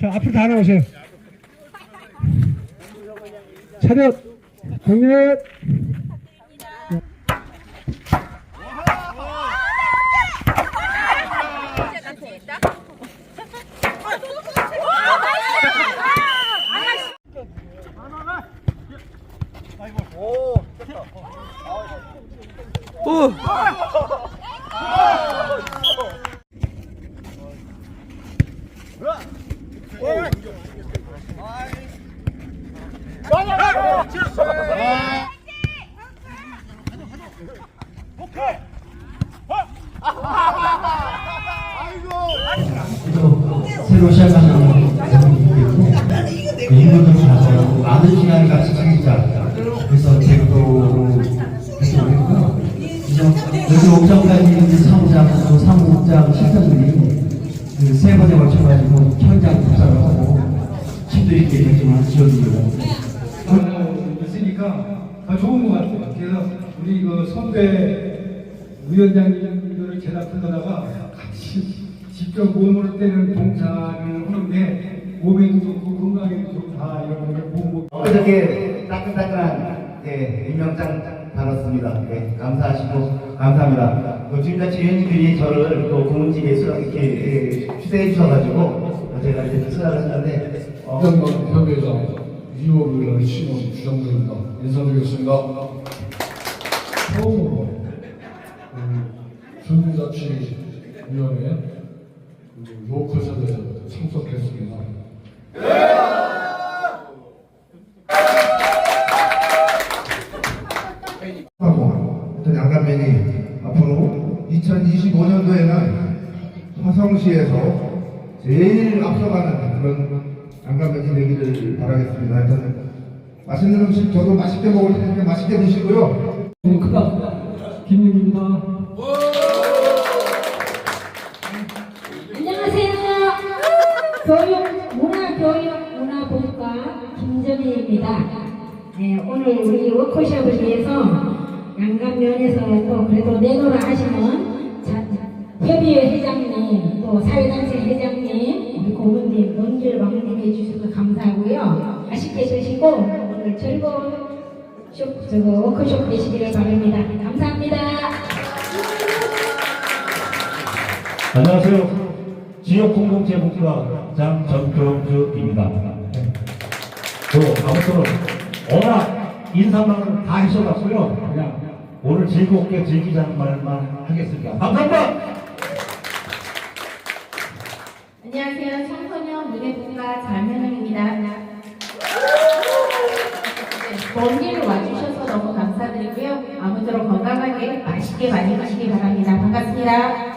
자, 앞으로 다 나오세요. 차렷, 정렬. 오! 새로 시작하는 부분이기 때문에 인물도 잘하고 많은 시간을 같이 챙기자 그래서 제도 했고요 여기 이제 사무장 또 사무장 실장들이 그세 번에 걸쳐가지고 현장 조사를 하고 심도 있게 결정을 지어줍니다 있으니까 더 좋은 것 같아요. 그래서 우리 그 선배 위원장님들을 제작하다가 같이 직접 몸으로 때는 동사를 하는데 몸에도 좋고 건강에도 좋다 이런 걸 보고 어저께 따끈따끈한 예, 임명장 받았습니다. 예, 감사하시고 감사합니다. 그 지금까지 위원님들이 저를 또 고문직에 수- 이렇게 예, 추대해 주셔가지고 제가 이렇게 수락을 했는데 어, 협의회장 이호를 신원 주정부입니다. 인사드리겠습니다. 처음으로 그 준비자치위원회 그 로컬샵에 참석했습니다. 하고 어떤 양감면이 앞으로 2025년도에는 화성시에서 제일 앞서가는 그런 양감면이 되기를 바라겠습니다. 하여튼 맛있는 음식 저도 맛있게 먹을 테니까 맛있게 드시고요. 너무 크다. 김윤입니다. 안녕하세요. 교육, 문화교육, 문화보육과 김정희입니다. 네, 오늘 우리 워크숍을 위해서 양감면에서 또 그래도 내노라 하시는 자- 협의회 회장님, 또 사회단체 회장님, 우리 고문님, 먼길 왕님 해주셔서 감사하고요. 맛있게 드시고 오늘 즐거운 쇼, 저거 워크숍 되시기를 바랍니다. 감사합니다. 안녕하세요. 지역 공동체 목표장 정경주입니다. 그 아무쪼록 워낙 인사만 다 하셔갖고요. 그냥 오늘 즐겁게 즐기자는 말만 하겠습니다. 감사합니다. 안녕하세요. 청소년 문예분과 장현영입니다. 먼길 와주셔서 너무 감사드리고요. 아무쪼록 건강하게 맛있게 많이 드시기 바랍니다. 반갑습니다.